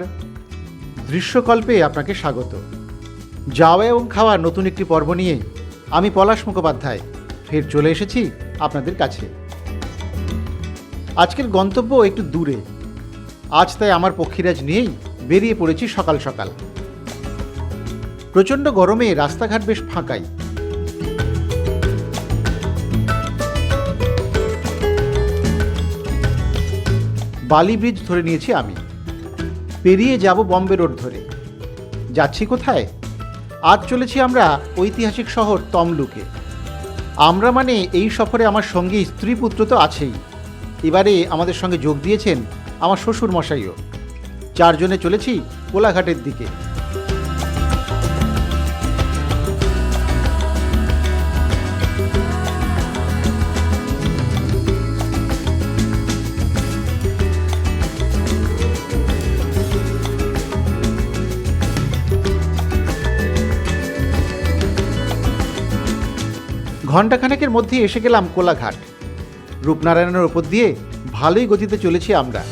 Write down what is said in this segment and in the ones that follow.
নমস্কার। দৃশ্যকল্পে আপনাকে স্বাগত। যাওয়া এবং খাওয়ার নতুন একটি পর্ব নিয়ে আমি পলাশ মুখোপাধ্যায়। ফের চলে এসেছি আপনাদের কাছে। আজকের গন্তব্য একটু দূরে। আজ তাই আমার পক্ষীরাজ নিয়েই বেরিয়ে পড়েছি সকাল সকাল। প্রচণ্ড গরমে রাস্তাঘাট বেশ ফাঁকাই। বালি ব্রিজ ধরে নিয়েছি আমি। পেরিয়ে যাব বম্বে রোড ধরে। যাচ্ছি কোথায়? আজ চলেছি আমরা ঐতিহাসিক শহর তমলুকে। আমরা মানে এই সফরে আমার সঙ্গে স্ত্রী পুত্র তো আছেই। এবারে আমাদের সঙ্গে যোগ দিয়েছেন আমার শ্বশুর মশাইও চারজনে চলেছি কোলাঘাটের দিকে। ঘণ্টাখানেকের মধ্যে এসে গেলাম কোলাঘাট। রূপনারায়ণের ওপর দিয়ে ভালোই গতিতে চলেছি আমরা।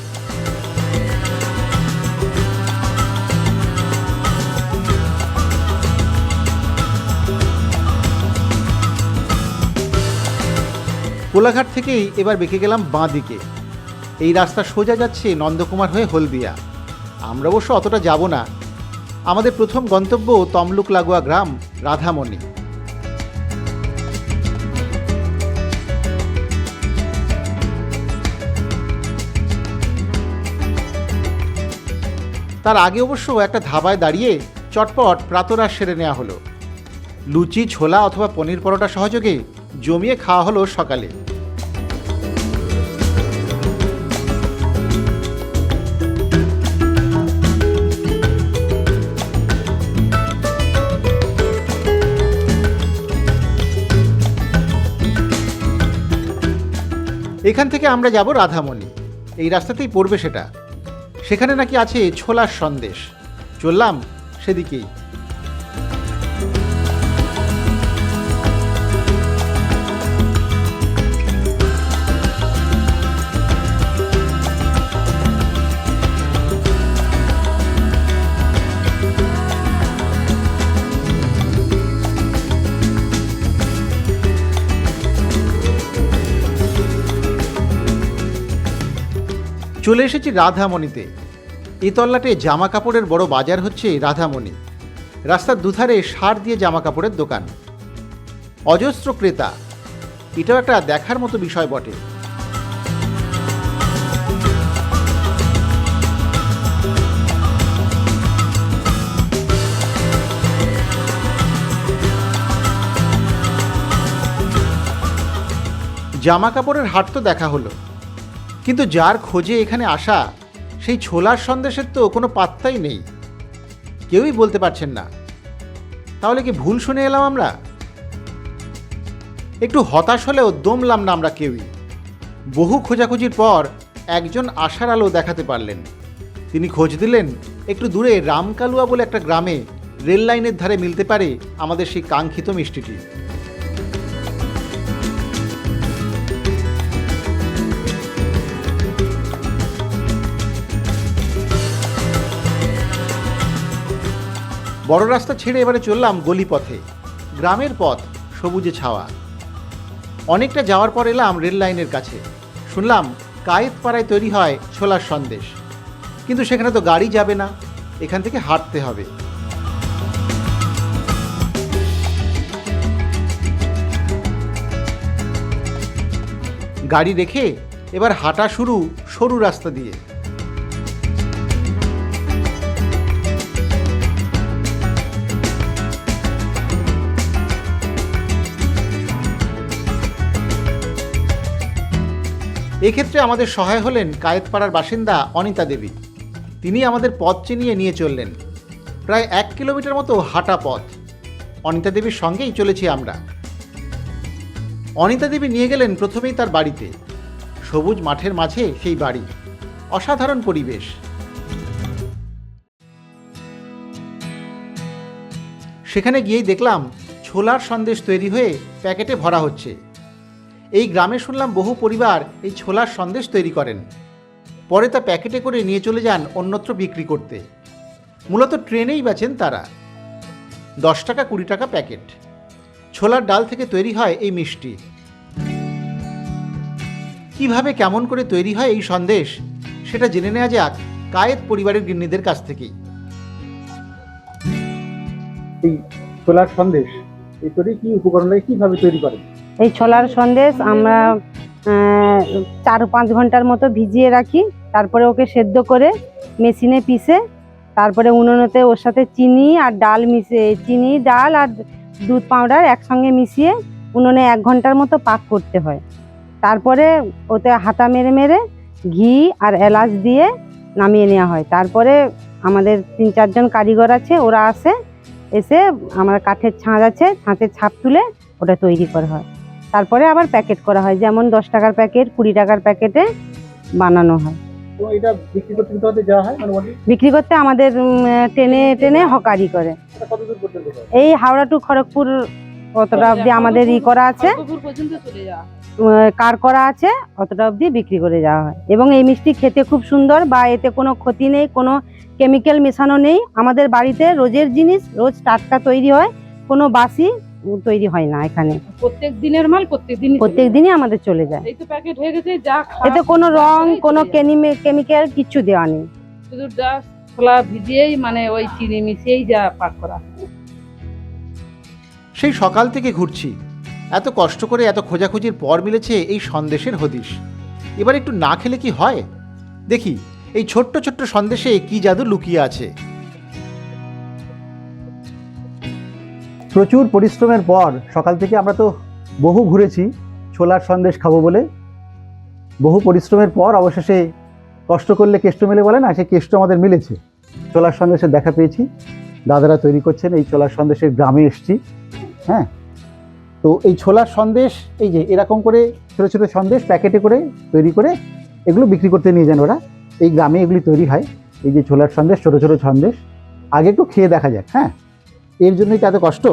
কোলাঘাট থেকেই এবার বেঁকে গেলাম বাঁ দিকে। এই রাস্তা সোজা যাচ্ছে নন্দকুমার হয়ে হলদিয়া। আমরা অবশ্য অতটা যাব না। আমাদের প্রথম গন্তব্য তমলুক লাগোয়া গ্রাম রাধামণি। তার আগে অবশ্য একটা ধাবায় দাঁড়িয়ে চটপট প্রাতরাশ সেরে নেওয়া হলো। লুচি, ছোলা অথবা পনির পরোটা সহযোগে জমিয়ে খাওয়া হলো সকালে। এখান থেকে আমরা যাব রাধামণি। এই রাস্তাতেই পড়বে সেটা। সেখানে নাকি আছে ছোলার সন্দেশ। চললাম সেদিকেই। চলে এসেছি রাধামণিতে। এ তল্লাটে জামা কাপড়ের বড় বাজার হচ্ছে রাধামণি। রাস্তার দুধারে সার দিয়ে জামা কাপড়ের দোকান। অজস্র ক্রেতা। এটাও একটা দেখার মতো বিষয় বটে। জামা কাপড়ের হাট তো দেখা হলো। কিন্তু যার খোঁজে এখানে আসা, সেই ছোলার সন্দেশের তো কোনো পাত্তাই নেই। কেউই বলতে পারছেন না। তাহলে কি ভুল শুনে এলাম আমরা? একটু হতাশ হলেও দমলাম না আমরা কেউই। বহু খোঁজাখুঁজির পর একজন আশার আলো দেখাতে পারলেন। তিনি খোঁজ দিলেন, একটু দূরে রামকালুয়া বলে একটা গ্রামে রেল লাইনের ধারে মিলতে পারে আমাদের সেই কাঙ্ক্ষিত মিষ্টিটি। বড় রাস্তা ছেড়ে এবারে চললাম গলিপথে। গ্রামের পথ, সবুজে ছাওয়া। অনেকটা যাওয়ার পর এলাম রেল লাইনের কাছে। শুনলাম কায়েতপাড়ায় তৈরি হয় ছোলার সন্দেশ। কিন্তু সেখানে তো গাড়ি যাবে না, এখান থেকে হাঁটতে হবে। গাড়ি রেখে এবার হাঁটা শুরু সরু রাস্তা দিয়ে। এক্ষেত্রে আমাদের সহায় হলেন কায়েতপাড়ার বাসিন্দা অনিতা দেবী। তিনি আমাদের পথ চিনিয়ে নিয়ে চললেন। প্রায় এক কিলোমিটার মতো হাঁটা পথ। অনিতা দেবীর সঙ্গেই চলেছি আমরা। অনিতা দেবী নিয়ে গেলেন প্রথমেই তার বাড়িতে। সবুজ মাঠের মাঝে সেই বাড়ি। অসাধারণ পরিবেশ। সেখানে গিয়েই দেখলাম ছোলার সন্দেশ তৈরি হয়ে প্যাকেটে ভরা হচ্ছে। এই গ্রামে শুনলাম বহু পরিবার এই ছোলার সন্দেশ তৈরি করেন। পরে তা প্যাকেটে করে নিয়ে চলে যান অন্যত্র বিক্রি করতে। মূলত ট্রেনেই বেচেন তারা। দশ টাকা, কুড়ি টাকা প্যাকেট। ছোলার ডাল থেকে তৈরি হয় এই মিষ্টি। কীভাবে কেমন করে তৈরি হয় এই সন্দেশ, সেটা জেনে নেওয়া যাক কায়েত পরিবারের গিন্নিদের কাছ থেকেই। এই ছোলার সন্দেশ, এই তৈরি কি উপকরণ কীভাবে তৈরি করেন? এই ছোলার সন্দেশ আমরা চার পাঁচ ঘণ্টার মতো ভিজিয়ে রাখি। তারপরে ওকে সেদ্ধ করে মেশিনে পিষে, তারপরে উনুনেতে ওর সাথে চিনি আর ডাল মিশিয়ে চিনি, ডাল আর দুধ পাউডার একসঙ্গে মিশিয়ে উনুনে এক ঘণ্টার মতো পাক করতে হয়। তারপরে ওতে হাতা মেরে মেরে ঘি আর এলাচ দিয়ে নামিয়ে নেওয়া হয়। তারপরে আমাদের তিন চারজন কারিগর আছে, ওরা আসে, এসে আমার কাঠের ছাঁচ আছে ছাঁচের ছাপ তুলে ওটা তৈরি করা হয়। তারপরে আবার প্যাকেট করা হয়। যেমন দশ টাকার প্যাকেট কুড়ি টাকার প্যাকেটে বানানো হয়। বিক্রি করতে মোটামুটি বিক্রি করতে আমাদের টেনে টেনে হকারি করে। এটা কত দূর পর্যন্ত যায় এই হাওড়া টু খড়গপুর অতটা অবধি আমাদের ই করা আছে। খড়গপুর পর্যন্ত চলে যাওয়া উম, কার করা আছে অতটা অবধি বিক্রি করে যাওয়া হয়। এবং এই মিষ্টি খেতে খুব সুন্দর বা এতে কোনো ক্ষতি নেই কোনো কেমিক্যাল মেশানো নেই। আমাদের বাড়িতে রোজের জিনিস রোজ টাটকা তৈরি হয় কোনো বাসি তৈরি হয় না এখানে। প্রত্যেক দিনের মাল প্রত্যেক দিন প্রত্যেক দিনই আমাদের চলে যায়। এই তো প্যাকেট হয়ে গেছে যা এতে কোনো রং কোনো কেমিক্যাল কিছু দেওয়া নেই। শুধু জাস্ট ছোলা ভিজিয়েই মানে ওই চিনি মিশিয়েই যা পাক করা। সেই সকাল থেকে ঘুরছি। এত কষ্ট করে এত খোঁজাখুঁজির পর মিলেছে এই সন্দেশের হদিশ। এবার একটু না খেলে কি হয়? দেখি এই ছোট্ট ছোট্ট সন্দেশে কি জাদু লুকিয়ে আছে? প্রচুর পরিশ্রমের পর সকাল থেকে আমরা তো বহু ঘুরেছি, ছোলার সন্দেশ খাব বলে। বহু পরিশ্রমের পর অবশেষে কষ্ট করলে কেষ্ট মেলে বলে না, সেই কেষ্ট আমাদের মিলেছে। ছোলার সন্দেশের দেখা পেয়েছি। দাদারা তৈরি করছেন, এই ছোলার সন্দেশের গ্রামে এসছি। হ্যাঁ? তো এই ছোলার সন্দেশ, এই যে এরকম করে ছোটো ছোটো সন্দেশ প্যাকেটে করে তৈরি করে এগুলো বিক্রি করতে নিয়ে যান ওরা। এই গ্রামে এগুলি তৈরি হয়। এই যে ছোলার সন্দেশ, ছোটো ছোটো সন্দেশ। আগে একটু খেয়ে দেখা যাক হ্যাঁ? এর জন্যই তো এত কষ্ট?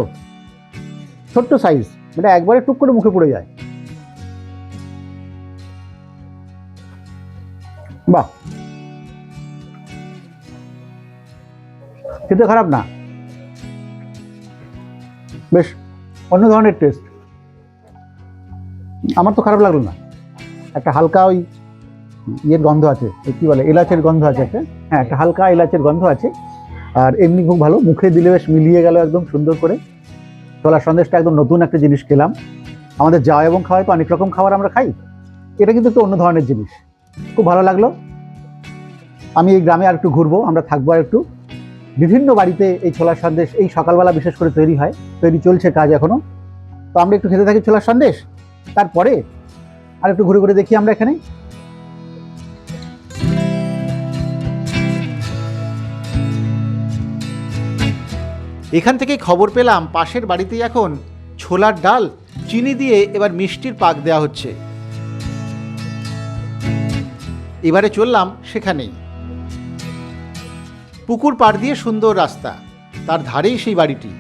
ছোট্ট সাইজ এটা একবারে টুক করে মুখে পড়ে যায়। বাহ! খেতে খারাপ না? বেশ, অন্য ধরনের টেস্ট আমার তো খারাপ লাগল না। একটা হালকা ওই ইয়ের গন্ধ আছে কি বলে, এলাচের গন্ধ আছে একটা। হ্যাঁ একটা হালকা এলাচের গন্ধ আছে। আর এমনি খুব ভালো, মুখে দিলে বেশ মিলিয়ে গেল একদম সুন্দর করে। ছোলার সন্দেশটা একদম নতুন একটা জিনিস খেলাম। আমাদের যাওয়া এবং খাওয়ায় তো অনেক রকম খাবার আমরা খাই। এটা কিন্তু একটু অন্য ধরনের জিনিস। খুব ভালো লাগল। আমি এই গ্রামে আর একটু ঘুরবো, আমরা থাকব আর একটু বিভিন্ন বাড়িতে এই ছোলার সন্দেশ, এই সকালবেলা বিশেষ করে তৈরি হয়। তৈরি চলছে কাজ এখনও তো আমরা একটু খেতে থাকি ছোলার সন্দেশ। তারপরে আর একটু ঘুরে ঘুরে দেখি আমরা এখানে। এখান থেকে খবর পেলাম পাশের বাড়িতেই এখন ছোলার ডাল, চিনি দিয়ে এবার মিষ্টির পাক দেওয়া হচ্ছে। এবারে চললাম সেখানেই। পুকুর পাড় দিয়ে সুন্দর রাস্তা, তার ধারেই সেই বাড়িটি।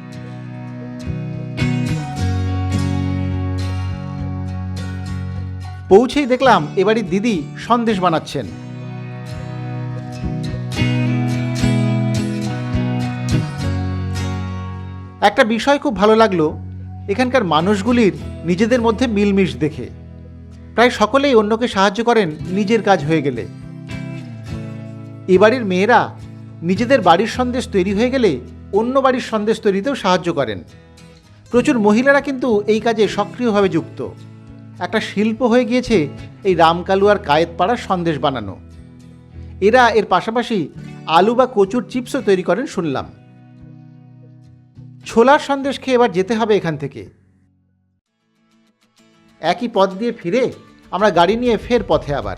পৌঁছেই দেখলাম এবাড়ির দিদি সন্দেশ বানাচ্ছেন। একটা বিষয় খুব ভালো লাগল, এখানকার মানুষগুলির নিজেদের মধ্যে মিলমিশ দেখে। প্রায় সকলেই অন্যকে সাহায্য করেন নিজের কাজ হয়ে গেলে। এ বাড়ির মেয়েরা নিজেদের বাড়ির সন্দেশ তৈরি হয়ে গেলে অন্য বাড়ির সন্দেশ তৈরিতেও সাহায্য করেন। প্রচুর মহিলারা কিন্তু এই কাজে সক্রিয়ভাবে যুক্ত। একটা শিল্প হয়ে গিয়েছে এই রামকালু রামকালুয়ার কায়েতপাড়ার সন্দেশ বানানো। এরা এর পাশাপাশি আলু বা কচুর চিপসও তৈরি করেন শুনলাম। ছোলার সন্দেশ খেয়ে এবার যেতে হবে এখান থেকে। একই পথ দিয়ে ফিরে আমরা গাড়ি নিয়ে ফের পথে আবার।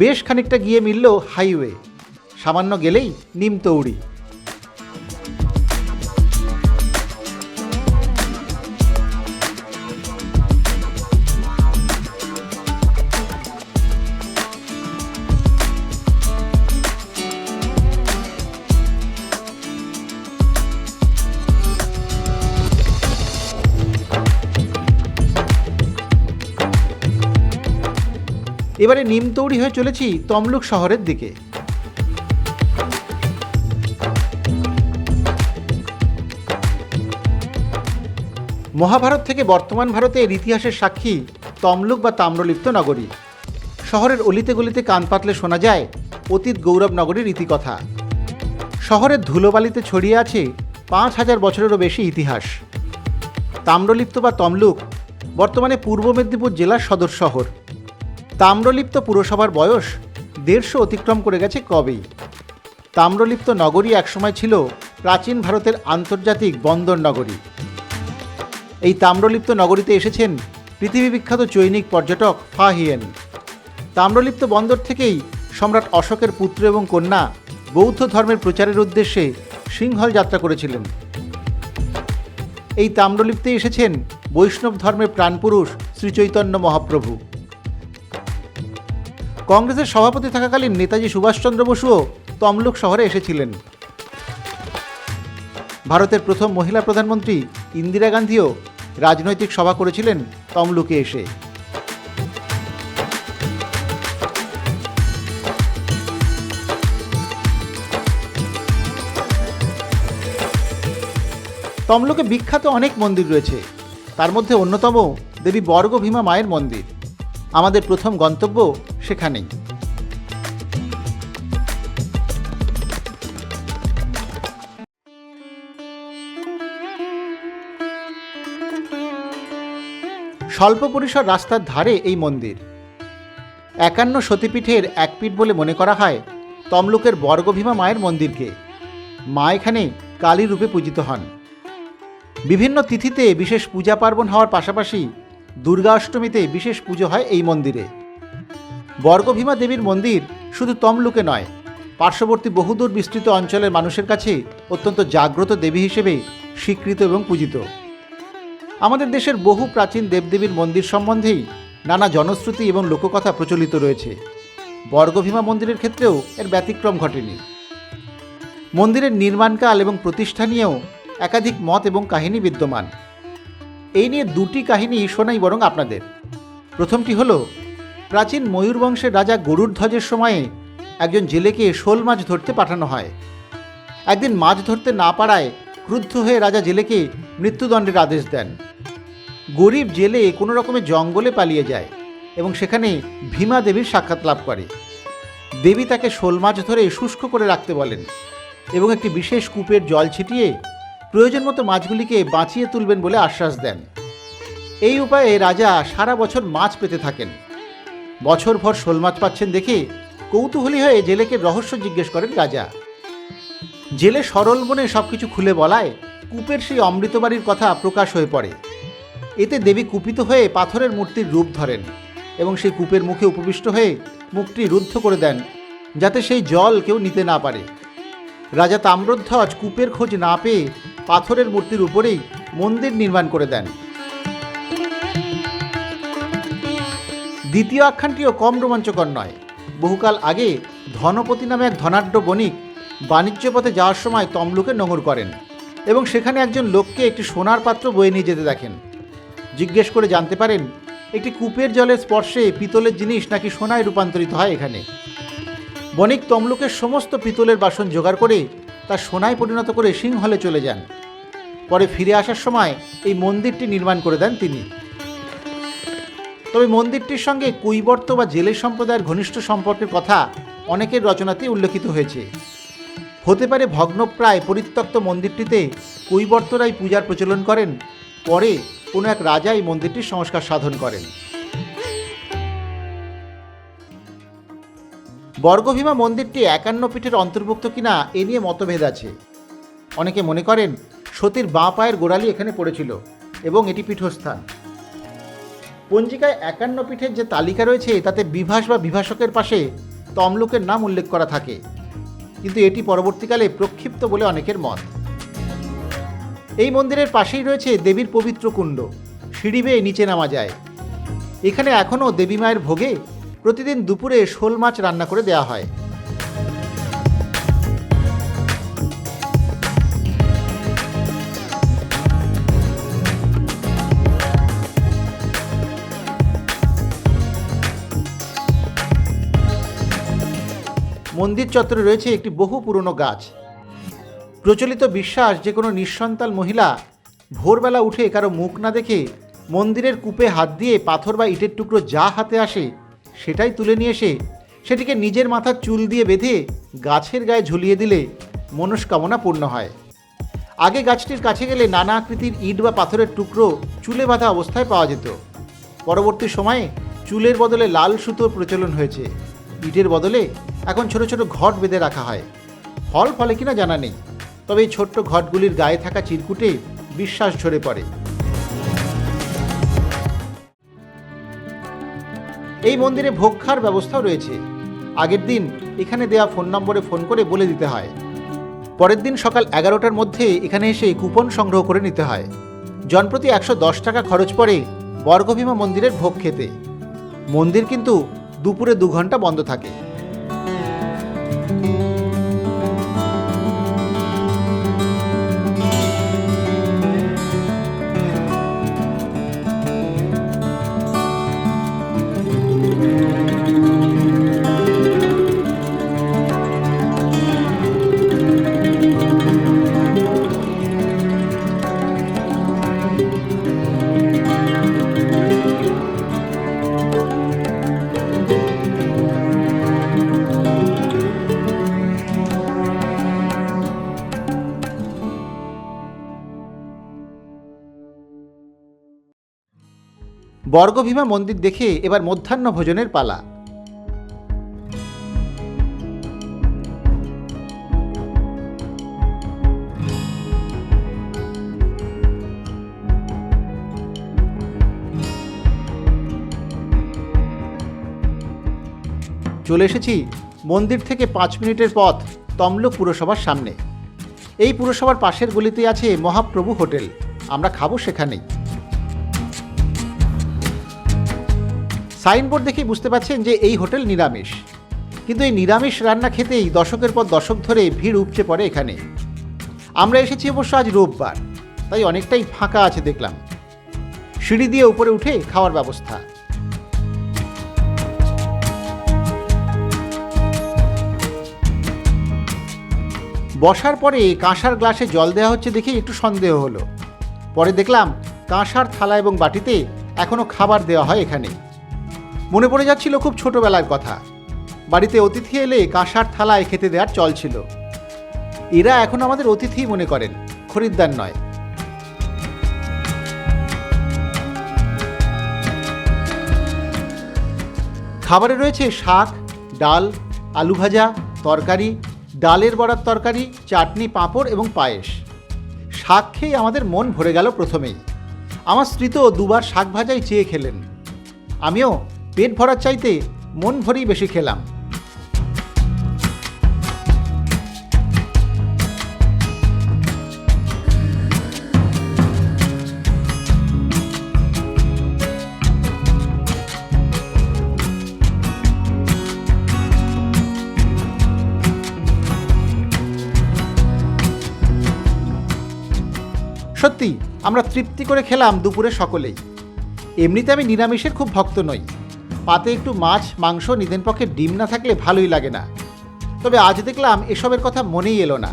বেশ খানিকটা গিয়ে মিলল হাইওয়ে। সামান্য গেলেই নিমতৌড়ি এবারে নিমতৌড়ি হয়ে চলেছি তমলুক শহরের দিকে। মহাভারত থেকে বর্তমান ভারতের ইতিহাসের সাক্ষী তমলুক বা তাম্রলিপ্ত নগরী। শহরের অলিতে গলিতে কান পাতলে শোনা যায় অতীত গৌরব নগরীর ইতিকথা। শহরের ধুলোবালিতে ছড়িয়ে আছে পাঁচ হাজার বছরেরও বেশি ইতিহাস। তাম্রলিপ্ত বা তমলুক বর্তমানে পূর্ব মেদিনীপুর জেলার সদর শহর। তাম্রলিপ্ত পুরসভার বয়স দেড়শো অতিক্রম করে গেছে কবেই। তাম্রলিপ্ত নগরী একসময় ছিল প্রাচীন ভারতের আন্তর্জাতিক বন্দর নগরী। এই তাম্রলিপ্ত নগরীতে এসেছেন পৃথিবী বিখ্যাত চৈনিক পর্যটক ফা হিয়েন। তাম্রলিপ্ত বন্দর থেকেই সম্রাট অশোকের পুত্র এবং কন্যা বৌদ্ধ ধর্মের প্রচারের উদ্দেশ্যে সিংহল যাত্রা করেছিলেন। এই তাম্রলিপ্তে এসেছেন বৈষ্ণব ধর্মের প্রাণপুরুষ শ্রীচৈতন্য মহাপ্রভু। কংগ্রেসের সভাপতি থাকাকালীন নেতাজি সুভাষচন্দ্র বসুও তমলুক শহরে এসেছিলেন। ভারতের প্রথম মহিলা প্রধানমন্ত্রী ইন্দিরা গান্ধীও রাজনৈতিক সভা করেছিলেন তমলুকে এসে। তমলুকে বিখ্যাত অনেক মন্দির রয়েছে। তার মধ্যে অন্যতম দেবী বর্গভীমা মায়ের মন্দির। আমাদের প্রথম গন্তব্য সেখানেই। স্বল্প পরিসর রাস্তার ধারে এই মন্দির। একান্ন সতীপীঠের এক পীঠ বলে মনে করা হয় তমলুকের বর্গভীমা মায়ের মন্দিরকে। মা এখানে কালী রূপে পূজিত হন। বিভিন্ন তিথিতে বিশেষ পূজা পার্বণ হওয়ার পাশাপাশি দুর্গা অষ্টমীতে বিশেষ পুজো হয় এই মন্দিরে। বর্গভীমা দেবীর মন্দির শুধু তমলুকে নয়, পার্শ্ববর্তী বহুদূর বিস্তৃত অঞ্চলের মানুষের কাছে অত্যন্ত জাগ্রত দেবী হিসেবে স্বীকৃত এবং পূজিত। আমাদের দেশের বহু প্রাচীন দেবদেবীর মন্দির সম্বন্ধেই নানা জনশ্রুতি এবং লোককথা প্রচলিত রয়েছে। বর্গভীমা মন্দিরের ক্ষেত্রেও এর ব্যতিক্রম ঘটেনি। মন্দিরের নির্মাণকাল এবং প্রতিষ্ঠা নিয়েও একাধিক মত এবং কাহিনী বিদ্যমান। এই নিয়ে দুটি কাহিনী শোনাই বরং আপনাদের। প্রথমটি হলো প্রাচীন ময়ূর বংশের রাজা গরুর ধ্বজের সময়ে একজন জেলেকে শোল মাছ ধরতে পাঠানো হয়। একদিন মাছ ধরতে না পারায় ক্রুদ্ধ হয়ে রাজা জেলেকে মৃত্যুদণ্ডের আদেশ দেন। গরিব জেলে কোনো রকমে জঙ্গলে পালিয়ে যায় এবং সেখানে ভীমা দেবীর সাক্ষাৎ লাভ করে। দেবী তাকে শোল মাছ ধরে শুষ্ক করে রাখতে বলেন এবং একটি বিশেষ কূপের জল ছিটিয়ে প্রয়োজন মতো মাছগুলিকে বাঁচিয়ে তুলবেন বলে আশ্বাস দেন। এই উপায়ে রাজা সারা বছর মাছ পেতে থাকেন। বছরভর শোল মাছ পাচ্ছেন দেখে কৌতূহলী হয়ে জেলেকে রহস্য জিজ্ঞেস করেন রাজা। জেলে সরল মনে সব কিছু খুলে বলায় কূপের সেই অমৃতবাড়ির কথা প্রকাশ হয়ে পড়ে। এতে দেবী কুপিত হয়ে পাথরের মূর্তির রূপ ধরেন এবং সেই কূপের মুখে উপবিষ্ট হয়ে মুখটি রুদ্ধ করে দেন যাতে সেই জল কেউ নিতে না পারে। রাজা তাম্রধ্বজ কূপের খোঁজ না পেয়ে পাথরের মূর্তির উপরেই মন্দির নির্মাণ করে দেন। দ্বিতীয় আখ্যানটিও কম রোমাঞ্চকর নয়। বহুকাল আগে ধনপতি নামে এক ধনাঢ্য বণিক বাণিজ্য পথে যাওয়ার সময় তমলুকে নোঙর করেন এবং সেখানে একজন লোককে একটি সোনার পাত্র বয়ে নিয়ে যেতে দেখেন। জিজ্ঞেস করে জানতে পারেন, একটি কূপের জলের স্পর্শে পিতলের জিনিস নাকি সোনায় রূপান্তরিত হয় এখানে। বণিক তমলুকের সমস্ত পিতলের বাসন জোগাড় করে তা সোনায় পরিণত করে সিংহলে চলে যান। পরে ফিরে আসার সময় এই মন্দিরটি নির্মাণ করে দেন তিনি। তবে মন্দিরটির সঙ্গে কৈবর্ত বা জেলে সম্প্রদায়ের ঘনিষ্ঠ সম্পর্কের কথা অনেকের রচনাতেই উল্লেখিত হয়েছে। হতে পারে ভগ্নপ্রায় পরিত্যক্ত মন্দিরটিতে কৈবর্তরাই পূজার প্রচলন করেন, পরে কোনো এক রাজা এই মন্দিরটির সংস্কার সাধন করেন। বর্গভীমা মন্দিরটি একান্ন পীঠের অন্তর্ভুক্ত কিনা এ নিয়ে মতভেদ আছে। অনেকে মনে করেন সতীর বাঁ পায়ের গোড়ালি এখানে পড়েছিল এবং এটি পীঠস্থান। পঞ্জিকায় একান্ন পীঠের যে তালিকা রয়েছে তাতে বিভাস বা বিভাষকের পাশে তমলুকের নাম উল্লেখ করা থাকে। কিন্তু এটি পরবর্তীকালে প্রক্ষিপ্ত বলে অনেকের মত। এই মন্দিরের পাশেই রয়েছে দেবীর পবিত্র কুণ্ড। সিঁড়ি বেয়ে নিচে নামা যায়। এখানে এখনও দেবী মায়ের ভোগে প্রতিদিন দুপুরে শোল মাছ রান্না করে দেওয়া হয়। মন্দির চত্বরে রয়েছে একটি বহু পুরনো গাছ। প্রচলিত বিশ্বাস যে কোনো নিঃসন্তান মহিলা ভোরবেলা উঠে কারও মুখ না দেখে মন্দিরের কূপে হাত দিয়ে পাথর বা ইটের টুকরো যা হাতে আসে সেটাই তুলে নিয়ে এসে সেটিকে নিজের মাথার চুল দিয়ে বেঁধে গাছের গায়ে ঝুলিয়ে দিলে মনস্কামনা পূর্ণ হয়। আগে গাছটির কাছে গেলে নানা আকৃতির ইট বা পাথরের টুকরো চুলে বাঁধা অবস্থায় পাওয়া যেত। পরবর্তী সময়ে চুলের বদলে লাল সুতোর প্রচলন হয়েছে। ইটের বদলে এখন ছোট ছোট ঘট বেঁধে রাখা হয়। ফল ফলে কিনা জানা নেই, তবে এই ছোট্ট ঘটগুলির গায়ে থাকা চিরকুটে বিশ্বাস ঝরে পড়ে। এই মন্দিরে ভোক্ষার ব্যবস্থাও রয়েছে। আগের দিন এখানে দেওয়া ফোন নম্বরে ফোন করে বলে দিতে হয়। পরের দিন সকাল এগারোটার মধ্যে এখানে এসে কুপন সংগ্রহ করে নিতে হয়। জনপ্রতি একশো দশ টাকা খরচ পড়ে বর্গভীমা মন্দিরের ভোগ খেতে। মন্দির কিন্তু দুপুরে দু ঘণ্টা বন্ধ থাকে। বর্গভীমা মন্দির দেখে এবার মধ্যাহ্ন ভোজনের পালা। চলে এসেছি মন্দির থেকে পাঁচ মিনিটের পথ তমলুক পুরসভার সামনে। এই পুরসভার পাশের গলিতে আছে মহাপ্রভু হোটেল। আমরা খাব সেখানেই। সাইনবোর্ড দেখেই বুঝতে পারছেন যে এই হোটেল নিরামিষ। কিন্তু এই নিরামিষ রান্না খেতেই দশকের পর দশক ধরে ভিড় উপচে পড়ে এখানে। আমরা এসেছি অবশ্য আজ রোববার, তাই অনেকটাই ফাঁকা আছে দেখলাম। সিঁড়ি দিয়ে উপরে উঠে খাওয়ার ব্যবস্থা। বসার পরে কাঁসার গ্লাসে জল দেওয়া হচ্ছে দেখে একটু সন্দেহ হলো। পরে দেখলাম কাঁসার থালা এবং বাটিতে এখনও খাবার দেওয়া হয় এখানে। মনে পড়ে যাচ্ছিল খুব ছোটবেলার কথা। বাড়িতে অতিথি এলে কাঁসার থালায় খেতে দেওয়ার চল ছিল। এরা এখন আমাদের অতিথি মনে করেন, খরিদ্দার নয়। খাবারে রয়েছে শাক, ডাল, আলু ভাজা, তরকারি, ডালের বড়ার তরকারি, চাটনি, পাঁপড় এবং পায়েস। শাক খেয়ে আমাদের মন ভরে গেল প্রথমেই। আমার স্ত্রী তো দুবার শাক ভাজাই চেয়ে খেলেন। আমিও পেট ভরার চাইতে মন ভরেই বেশি খেলাম। সত্যি, আমরা তৃপ্তি করে খেলাম দুপুরে সকলেই। এমনিতে আমি নিরামিষের খুব ভক্ত নই। পাতে একটু মাছ, মাংস, নিদেন পক্ষে ডিম না থাকলে ভালোই লাগে না। তবে আজ দেখলাম এসবের কথা মনেই এলো না।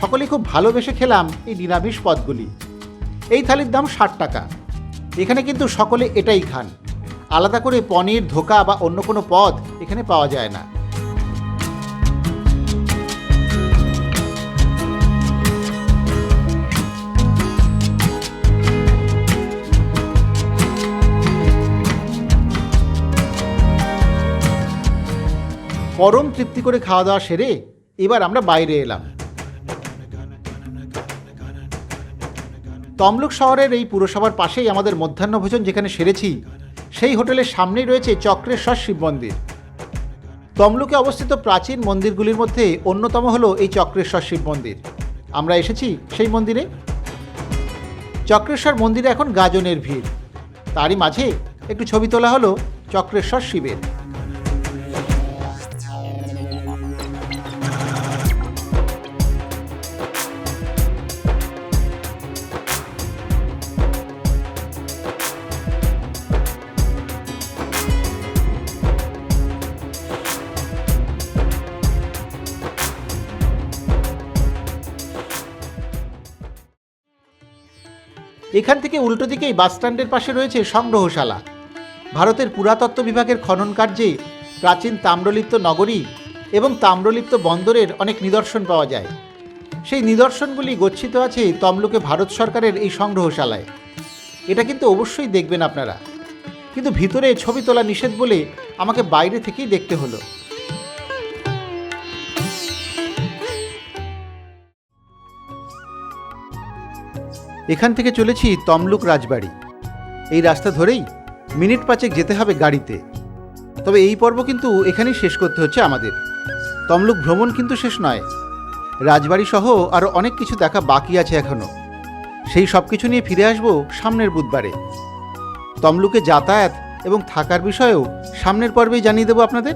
সকলেই খুব ভালোবেসে খেলাম এই নিরামিষ পদগুলি। এই থালির দাম ষাট টাকা। এখানে কিন্তু সকলে এটাই খান। আলাদা করে পনির, ধোকা বা অন্য কোনো পদ এখানে পাওয়া যায় না। পরম তৃপ্তি করে খাওয়া দাওয়া সেরে এবার আমরা বাইরে এলাম। তমলুক শহরের এই পুরসভার পাশেই আমাদের মধ্যাহ্নভোজন যেখানে সেরেছি, সেই হোটেলের সামনেই রয়েছে চক্রেশ্বর শিব মন্দির। তমলুকে অবস্থিত প্রাচীন মন্দিরগুলির মধ্যে অন্যতম হলো এই চক্রেশ্বর শিব মন্দির। আমরা এসেছি সেই মন্দিরে। চক্রেশ্বর মন্দিরে এখন গাজনের ভিড়। তারই মাঝে একটু ছবি তোলা হলো চক্রেশ্বর শিবের। এখান থেকে উল্টো দিকেই বাসস্ট্যান্ডের পাশে রয়েছে সংগ্রহশালা। ভারতের পুরাতত্ত্ব বিভাগের খনন কার্যে প্রাচীন তাম্রলিপ্ত নগরী এবং তাম্রলিপ্ত বন্দরের অনেক নিদর্শন পাওয়া যায়। সেই নিদর্শনগুলি গচ্ছিত আছে তমলুকে ভারত সরকারের এই সংগ্রহশালায়। এটা কিন্তু অবশ্যই দেখবেন আপনারা। কিন্তু ভিতরে ছবি তোলা নিষেধ বলে আমাকে বাইরে থেকেই দেখতে হলো। এখান থেকে চলেছি তমলুক রাজবাড়ি। এই রাস্তা ধরেই মিনিট পাঁচেক যেতে হবে গাড়িতে। তবে এই পর্ব কিন্তু এখানেই শেষ করতে হচ্ছে আমাদের। তমলুক ভ্রমণ কিন্তু শেষ নয়। রাজবাড়ি সহ আরও অনেক কিছু দেখা বাকি আছে এখনও সেই সব কিছু নিয়ে ফিরে আসব সামনের বুধবারে। তমলুকে যাতায়াত এবং থাকার বিষয়েও সামনের পর্বেই জানিয়ে দেবো আপনাদের।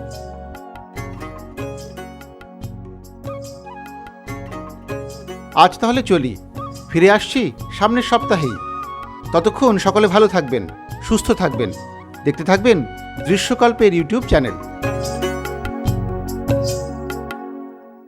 আজ তাহলে চলি। ফিরে আসছি সামনের সপ্তাহেই। ততক্ষণ সকলে ভালো থাকবেন সুস্থ থাকবেন। দেখতে থাকবেন দৃশ্যকল্পের ইউটিউব চ্যানেল।